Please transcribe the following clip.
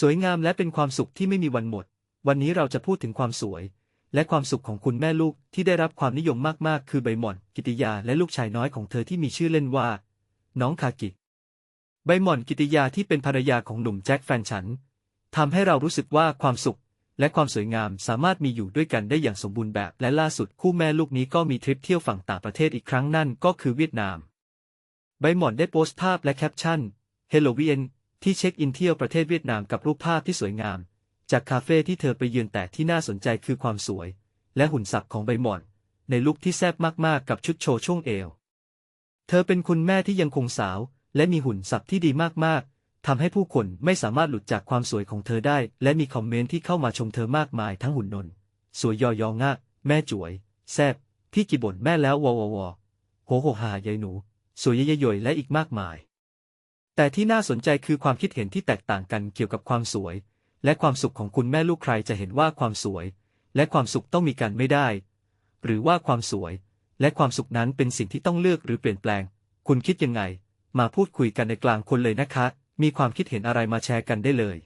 สวยงามและเป็นความสุขที่ไม่มีวันหมด วันนี้เราจะพูดถึงความสวย และความสุขของคุณแม่ลูกที่ได้รับความนิยมมากๆ คือใบหม่อน กิติยาและลูกชายน้อยของเธอที่มีชื่อเล่นว่า น้องคากิ ใบหม่อนกิติยาที่เป็นภรรยาของหนุ่มแจ็คแฟนฉันทำให้เรารู้สึกว่าความสุขและความสวยงามสามารถมีอยู่ด้วยกันได้อย่างสมบูรณ์แบบ และล่าสุดคู่แม่ลูกนี้ก็มีทริปเที่ยวฝั่งต่างประเทศอีกครั้งนั่นก็คือเวียดนาม ใบหม่อนได้โพสต์ภาพและแคปชั่นเฮโลวีน ที่เช็คอินเที่ยวประเทศเวียดนามกับรูปภาพที่สวยงาม จากคาเฟ่ที่เธอไปเยือนแต่ที่น่าสนใจคือความสวย และหุ่นสับของใบหม่อน ในลุคที่แซ่บมากๆกับชุดโชว์ช่วงเอว เธอเป็นคุณแม่ที่ยังคงสาว และมีหุ่นสับที่ดีมากๆทำให้ผู้คนไม่สามารถหลุดจากความสวยของเธอได้ และมีคอมเมนต์ที่เข้ามาชมเธอมากมายทั้งหุ่นนนสวยยอยองะแม่จ๋วย แซบพี่กี่บ่นแม่แล้ววอวอวอโหโหหายายหนู สวยเยยยๆและอีกมากมาย แต่ที่น่าสนใจคือความคิดเห็นที่แตกต่างกันเกี่ยวกับความสวย และความสุขของคุณแม่ลูกใครจะเห็นว่าความสวย และความสุขต้องมีกันไม่ได้ หรือว่าความสวย และความสุขนั้นเป็นสิ่งที่ต้องเลือกหรือเปลี่ยนแปลง คุณคิดยังไง มาพูดคุยกันในกลางคนเลยนะคะ มีความคิดเห็นอะไรมาแชร์กันได้เลย